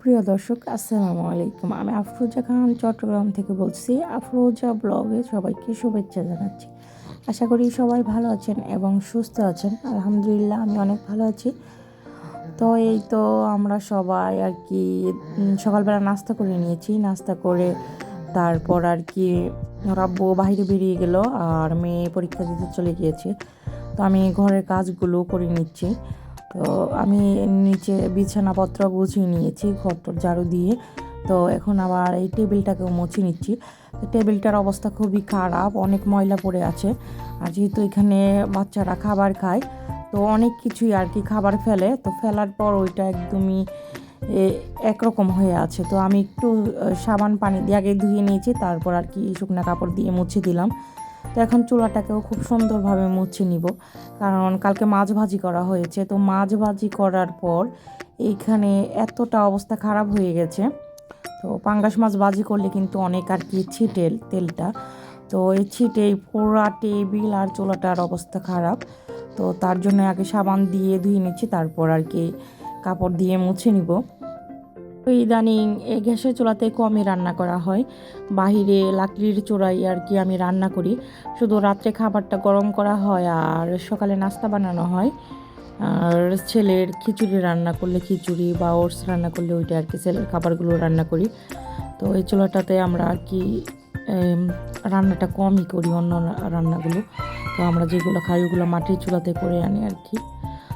প্রিয় দর্শক, আসসালামু আলাইকুম। আমি আফরোজা খান, চট্টগ্রাম থেকে বলছি। আফরোজা ব্লগে সবাইকে শুভেচ্ছা জানাচ্ছি। আশা করি সবাই ভালো আছেন এবং সুস্থ আছেন। আলহামদুলিল্লাহ, আমি অনেক ভালো আছি। তো এই তো আমরা সবাই আর কি সকালবেলা নাস্তা করে নিয়েছি। নাস্তা করে তারপর আর কি রাব্বু বাইরে বেরিয়ে গেল আর মেয়ে পরীক্ষা দিতে চলে গিয়েছে। তো আমি ঘরের কাজগুলো করে নিচ্ছি। তো আমি নিচে বিছানাপত্র গুছিয়ে নিয়েছি ঘরটর ঝাড়ু দিয়ে। তো এখন আবার এই টেবিলটাকেও মুছে নিচ্ছি। টেবিলটার অবস্থা খুবই খারাপ, অনেক ময়লা পড়ে আছে। আর যেহেতু এখানে বাচ্চারা খাবার খায়, তো অনেক কিছুই আর কি খাবার ফেলে। তো ফেলার পর ওইটা একদমই একরকম হয়ে আছে। তো আমি একটু সাবান পানি দিয়ে আগে ধুয়ে নিয়েছি, তারপর আর কি শুকনো কাপড় দিয়ে মুছে দিলাম। তো এখন চুলাটাকেও খুব সুন্দরভাবে মুছে নিব। কারণ কালকে মাছ ভাজি করা হয়েছে, তো মাছ ভাজি করার পর এইখানে এতটা অবস্থা খারাপ হয়ে গেছে। তো পাঙ্গাস মাছ ভাজি করলে কিন্তু অনেক আর কি ছিটেল তেলটা। তো এই ছিটে পোড়া টেবিল আর চোলাটার অবস্থা খারাপ। তো তার জন্য আগে সাবান দিয়ে ধুয়ে নিচ্ছি, তারপর আর কি কাপড় দিয়ে মুছে নিব। ইদানিং গ্যাসের চুলাতে কমই রান্না করা হয়। বাহিরে লাকড়ির চোড়াই আর কি আমি রান্না করি। শুধু রাত্রে খাবারটা গরম করা হয় আর সকালে নাস্তা বানানো হয়। আর ছেলের খিচুড়ি রান্না করলে খিচুড়ি বা ওটস রান্না করলে ওইটা আর কি ছেলের খাবারগুলো রান্না করি। তো এই চুলাটাতে আমরা আর কি রান্নাটা কমই করি অন্য রান্নাগুলো। তো আমরা যেগুলো খাই ওগুলো মাটির চুলাতে করে আনি আর কি।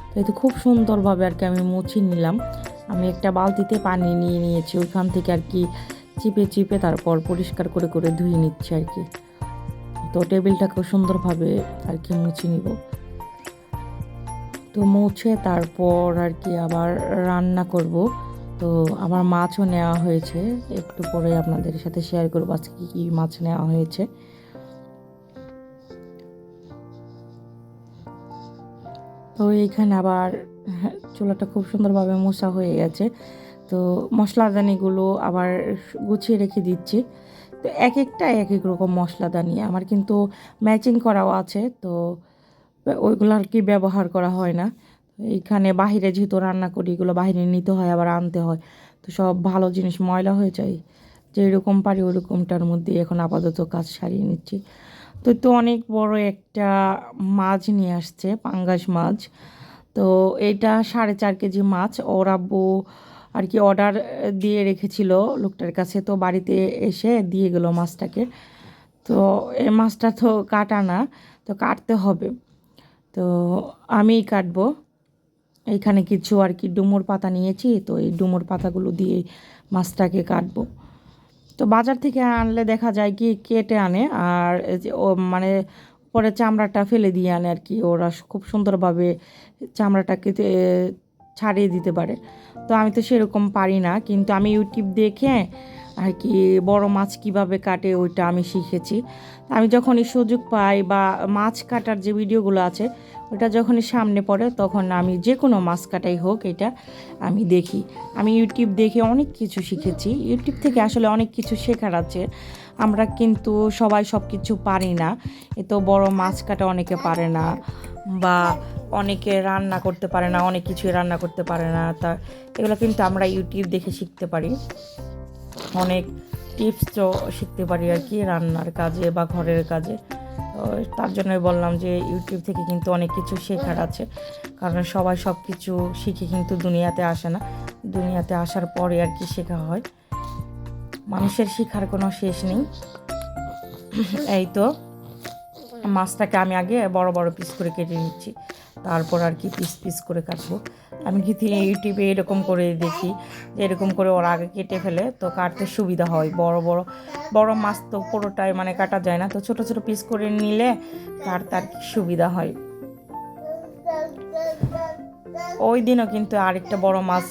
তো এই তো খুব সুন্দরভাবে আর কি আমি মুছে নিলাম। আমি একটা বালতিতে পানি নিয়ে নিয়েছি, ওইখান থেকে আর কি চিপে চিপে তারপর পরিষ্কার করে করে ধুয়ে নিচ্ছি আর কি। তো টেবিলটাকেও সুন্দরভাবে আর কি মুছে নিব। তো মুছে তারপর আর কি আবার রান্না করব। তো আমার মাছও নেওয়া হয়েছে, একটু পরে আপনাদের সাথে শেয়ার করব আজকে কী কী মাছ নেওয়া হয়েছে। তো এইখানে আবার চুলাটা খুব সুন্দরভাবে মোছা হয়ে গেছে। তো মশলাদানিগুলো আবার গুছিয়ে রেখে দিচ্ছি। তো এক একটা এক এক রকম মশলাদানি। আমার কিন্তু ম্যাচিং করাও আছে, তো ওইগুলো আর কি ব্যবহার করা হয় না। এইখানে বাহিরে যেহেতু রান্না করি, এগুলো বাহিরে নিতে হয়, আবার আনতে হয়। তো সব ভালো জিনিস, ময়লা হয়ে যায়। যেরকম পারি ওরকমটার মধ্যে এখন আপাতত কাজ সারিয়ে নিচ্ছি। তো তো অনেক বড় একটা মাছ নিয়ে আসছে, পাঙ্গাস মাছ। তো এটা সাড়ে চার কেজি মাছ। ওর আব্বু আর কি অর্ডার দিয়ে রেখেছিল লোকটার কাছে। তো বাড়িতে এসে দিয়ে গেলো মাছটাকে। তো এই মাছটা তো কাটা না, তো কাটতে হবে। তো আমিই কাটবো। এইখানে কিছু আর কি ডুমুর পাতা নিয়েছি, তো এই ডুমুর পাতাগুলো দিয়ে মাছটাকে কাটবো। তো বাজার থেকে আনলে দেখা যায় কি কেটে আনে, আর যে ও মানে পরে চামড়াটা ফেলে দিয়ে আনে আর কি। ওরা খুব সুন্দরভাবে চামড়াটাকে ছাড়িয়ে দিতে পারে। তো আমি তো সেরকম পারি না, কিন্তু আমি ইউটিউব দেখে আর কি বড় মাছ কীভাবে কাটে ওইটা আমি শিখেছি। আমি যখনই সুযোগ পাই বা মাছ কাটার যে ভিডিওগুলো আছে ওটা যখনই সামনে পড়ে, তখন আমি যে কোনো মাছ কাটাই হোক এটা আমি দেখি। আমি ইউটিউব দেখে অনেক কিছু শিখেছি। ইউটিউব থেকে আসলে অনেক কিছু শেখার আছে। আমরা কিন্তু সবাই সব কিছু পারি না। এ তো বড় মাছ কাটা অনেকে পারে না বা অনেকে রান্না করতে পারে না, অনেক কিছু রান্না করতে পারে না। তা এগুলো কিন্তু আমরা ইউটিউব দেখে শিখতে পারি। অনেক টিপস তো শিখতে পারি আর কি রান্নার কাজে বা ঘরের কাজে। তার জন্যই বললাম যে ইউটিউব থেকে কিন্তু অনেক কিছু শেখার আছে। কারণ সবাই সব কিছু শিখে কিন্তু দুনিয়াতে আসে না। দুনিয়াতে আসার পরে আর কি শেখা হয়। মানুষের শিখার কোনো শেষ নেই। এই তো, মাছটাকে আমি আগে বড় বড় পিস করে কেটে নিচ্ছি। তারপর আর কি পিস পিস করে কাটবো। আমি কিন্তু ইউটিউবে এরকম করে দেখি, যে এরকম করে ওরা আগে কেটে ফেলে, তো কাটতে সুবিধা হয়। বড় বড় বড় মাছ তো পুরোটাই মানে কাটা যায় না। তো ছোট ছোট পিস করে নিলে কাটতে আর কি সুবিধা হয়। ওই দিনও কিন্তু আরেকটা বড় মাছ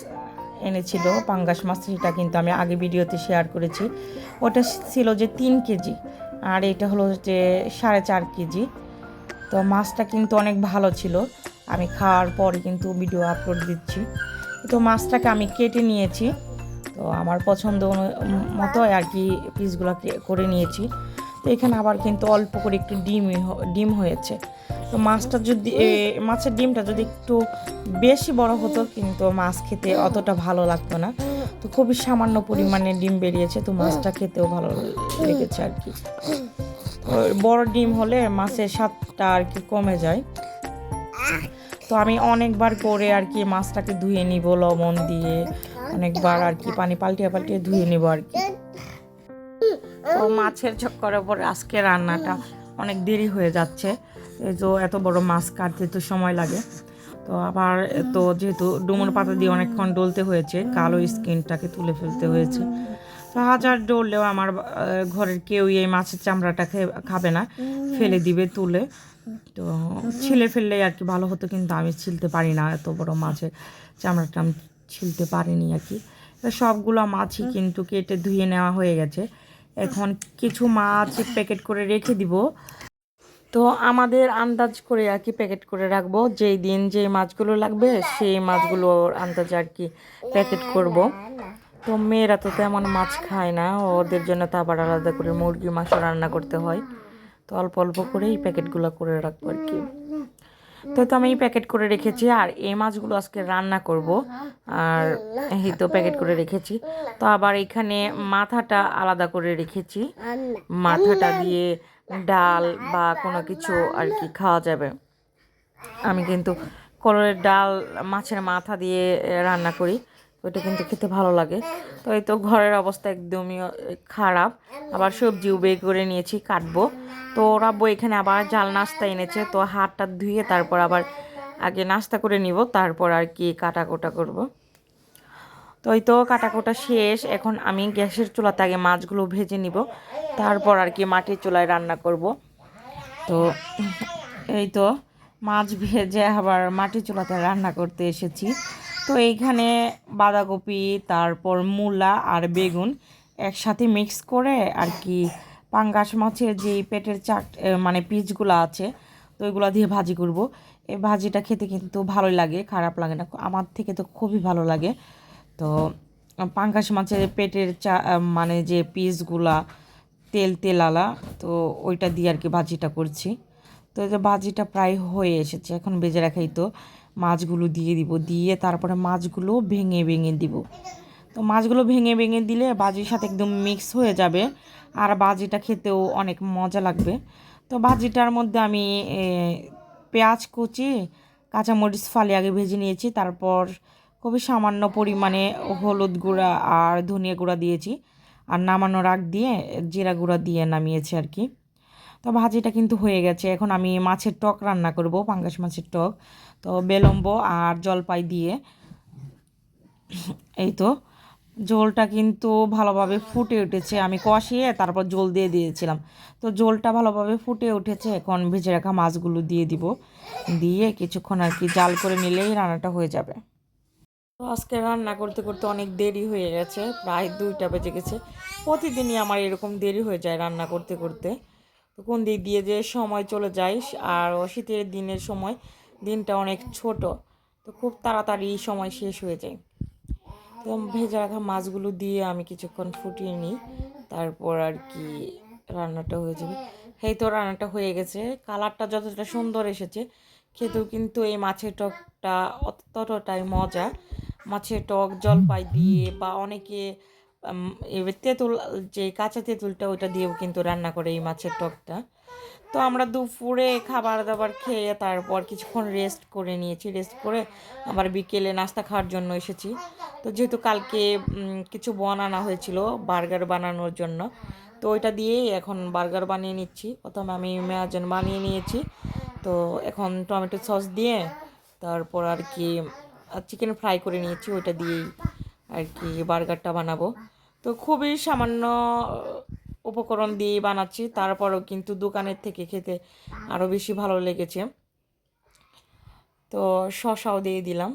এনেছিল পাঙ্গাস মাছ, সেটা কিন্তু আমি আগে ভিডিওতে শেয়ার করেছি। ওটা ছিল যে তিন কেজি আর এটা হলো যে সাড়ে চার কেজি। তো মাছটা কিন্তু অনেক ভালো ছিল। আমি খাওয়ার পরে কিন্তু ভিডিও আপলোড দিচ্ছি। তো মাছটাকে আমি কেটে নিয়েছি। তো আমার পছন্দ মতো আর কি পিসগুলো করে নিয়েছি। তো এখানে আবার কিন্তু অল্প করে একটু ডিম ডিম হয়েছে। তো মাছটা যদি মাছের ডিমটা যদি একটু বেশি বড় হতো কিন্তু মাছ খেতে অতটা ভালো লাগতো না। তো খুবই সামান্য পরিমাণে ডিম বেরিয়েছে, তো মাছটা খেতেও ভালো লেগেছে আর কি। বড় ডিম হলে মাছের স্বাদটা আর কি কমে যায়। তো আমি অনেকবার করে আর কি মাছটাকে ধুয়ে নিব, লবণ দিয়ে। অনেকবার আর কি পানি পাল্টিয়ে পাল্টিয়ে ধুয়ে নিব আর কি। তো মাছের চক্করের পরে আজকে রান্নাটা অনেক দেরি হয়ে যাচ্ছে। এই তো এত বড় মাছ কাটতে তো সময় লাগে। তো আবার তো যেহেতু ডুমুর পাতা দিয়ে অনেকক্ষণ ডলতে হয়েছে, কালো স্কিনটাকে তুলে ফেলতে হয়েছে। তো হাজার ডললেও আমার ঘরের কেউই এই মাছের চামড়াটা খাবে না। ফেলে দিবে, তুলে। তো ছিলে ফেললে আর কি ভালো হতো, কিন্তু আমি ছিলতে পারি না এত বড় মাছের চামড়াটা আমি ছিলতে পারিনি আর কি। সবগুলো মাছই কিন্তু কেটে ধুয়ে নেওয়া হয়ে গেছে। এখন কিছু মাছ প্যাকেট করে রেখে দিব। তো আমাদের আন্দাজ করে আর কি প্যাকেট করে রাখব। যেই দিন যে মাছগুলো লাগবে, সেই মাছগুলোর আন্দাজে আর কি প্যাকেট করব। তো মেয়েরা তো তেমন মাছ খায় না, ওদের জন্য তো আবার আলাদা করে মুরগির মাংস রান্না করতে হয়। তো অল্প অল্প করেই প্যাকেটগুলো করে রাখব আর কি। তো তো আমি প্যাকেট করে রেখেছি আর এই মাছগুলো আজকে রান্না করব। আর এই তো প্যাকেট করে রেখেছি। তো আবার এখানে মাথাটা আলাদা করে রেখেছি। মাথাটা দিয়ে ডাল বা কোনো কিছু আর কি খাওয়া যাবে। আমি কিন্তু কলরের ডাল মাছের মাথা দিয়ে রান্না করি। ওইটা কিন্তু খেতে ভালো লাগে। তো এই তো ঘরের অবস্থা একদমই খারাপ। আবার সবজিও বের করে নিয়েছি, কাটবো। তো রাব্বু এখানে আবার জাল নাস্তা এনেছে, তো হাতটা ধুয়ে তারপর আবার আগে নাস্তা করে নিব, তারপর আর কি কাটা কোটা করব। তো এই তো কাটাকুটা শেষ, এখন আমি গ্যাসের চুলাতে আগে মাছগুলো ভেজে নিব, তারপর আর কি মাটির চুলায় রান্না করব। তো এই তো মাছ ভেজে আবার মাটির চুলাতে রান্না করতে এসেছি। তো এইখানে বাঁধাকপি, তারপর মূলা আর বেগুন একসাথে মিক্স করে আর কি পাঙ্গাস মাছের যে পেটের চাট মানে পিসগুলো আছে, তো ওইগুলো দিয়ে ভাজি করব। এই ভাজিটা খেতে কিন্তু ভালোই লাগে, খারাপ লাগে না, আমার থেকে তো খুবই ভালো লাগে। তো পাঙ্গাস মাছের পেটের চা মানে যে পিসগুলা তেল তেলালা, তো ওইটা দিয়ে আর কি ভাজিটা করছি। তো যে ভাজিটা প্রায় হয়ে এসেছে, এখন বেজে রাখাই তো। মাছগুলো দিয়ে দিব, দিয়ে তারপরে মাছগুলো ভেঙে ভেঙে দিব। তো মাছগুলো ভেঙে ভেঙে দিলে বাজির সাথে একদম মিক্স হয়ে যাবে আর বাজিটা খেতেও অনেক মজা লাগবে। তো ভাজিটার মধ্যে আমি পেঁয়াজ কুচি, কাঁচামরিচ ফালি আগে ভেজে নিয়েছি, তারপর খুবই সামান্য পরিমাণে হলুদ গুঁড়া আর ধনিয়া গুঁড়া দিয়েছি। আর নামানোর আগ দিয়ে জিরা গুঁড়া দিয়ে নামিয়েছি আর কি। তো ভাজিটা কিন্তু হয়ে গেছে। এখন আমি মাছের টক রান্না করব, পাঙ্গাস মাছের টক। তো বেলম্ব আর জলপাই দিয়ে। এই তো, ঝোলটা কিন্তু ভালোভাবে ফুটে উঠেছে। আমি কষিয়ে তারপর জল দিয়ে দিয়েছিলাম। তো ঝোলটা ভালোভাবে ফুটে উঠেছে। এখন ভেজে রাখা মাছগুলো দিয়ে দিব। দিয়ে কিছুক্ষণ আর কি জাল করে নিলেই রান্নাটা হয়ে যাবে। তো আজকে রান্না করতে করতে অনেক দেরি হয়ে গেছে। প্রায় দুইটা বেজে গেছে। প্রতিদিনই আমার এরকম দেরি হয়ে যায় রান্না করতে করতে। তো কোন দিক দিয়ে যে সময় চলে যায় আর শীতের দিনের সময় দিনটা অনেক ছোট, তো খুব তাড়াতাড়ি সময় শেষ হয়ে যায়। তো ভেজে রাখা মাছগুলো দিয়ে আমি কিছুক্ষণ ফুটিয়ে নিই, তারপর আর কি রান্নাটা হয়ে যাবে। এই তো রান্নাটা হয়ে গেছে। কালারটা যতটা সুন্দর এসেছে। খেতেও কিন্তু এই মাছের টকটা অত- ততটাই মজা। মাছের টক, জলপাই দিয়ে বা অনেকে তেঁতুল, যে কাঁচা তেঁতুলটা ওইটা দিয়েও কিন্তু রান্না করে এই মাছের টকটা। তো আমরা দুপুরে খাবার দাবার খেয়ে তারপর কিছুক্ষণ রেস্ট করে নিয়েছি। রেস্ট করে আবার বিকেলে নাস্তা খাওয়ার জন্য এসেছি। তো যেহেতু কালকে কিছু বানানো হয়েছিল, বার্গার বানানোর জন্য, তো ওইটা দিয়েই এখন বার্গার বানিয়ে নিচ্ছি। প্রথমে আমি মেয়াজন বানিয়ে নিয়েছি। তো এখন টমেটো সস দিয়ে তারপর আর কি চিকেন ফ্রাই করে নিয়েছি, ওইটা দিয়েই আর কি, বার্গারটা বানাবো। তো খুবই সামান্য উপকরণ দিয়ে বানাচ্ছি। তারপরও কিন্তু দোকানের থেকে খেতে আরও বেশি ভালো লেগেছে। তো শসাও দিয়ে দিলাম।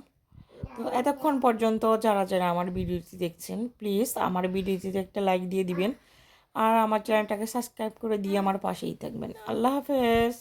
তো এতক্ষণ পর্যন্ত যারা যারা আমার ভিডিওটি দেখছেন, প্লিজ আমার ভিডিওটিতে একটা লাইক দিয়ে দিবেন। আর আমার চ্যানেলটাকে সাবস্ক্রাইব করে দিয়ে আমার পাশেই থাকবেন। আল্লাহ হাফেজ!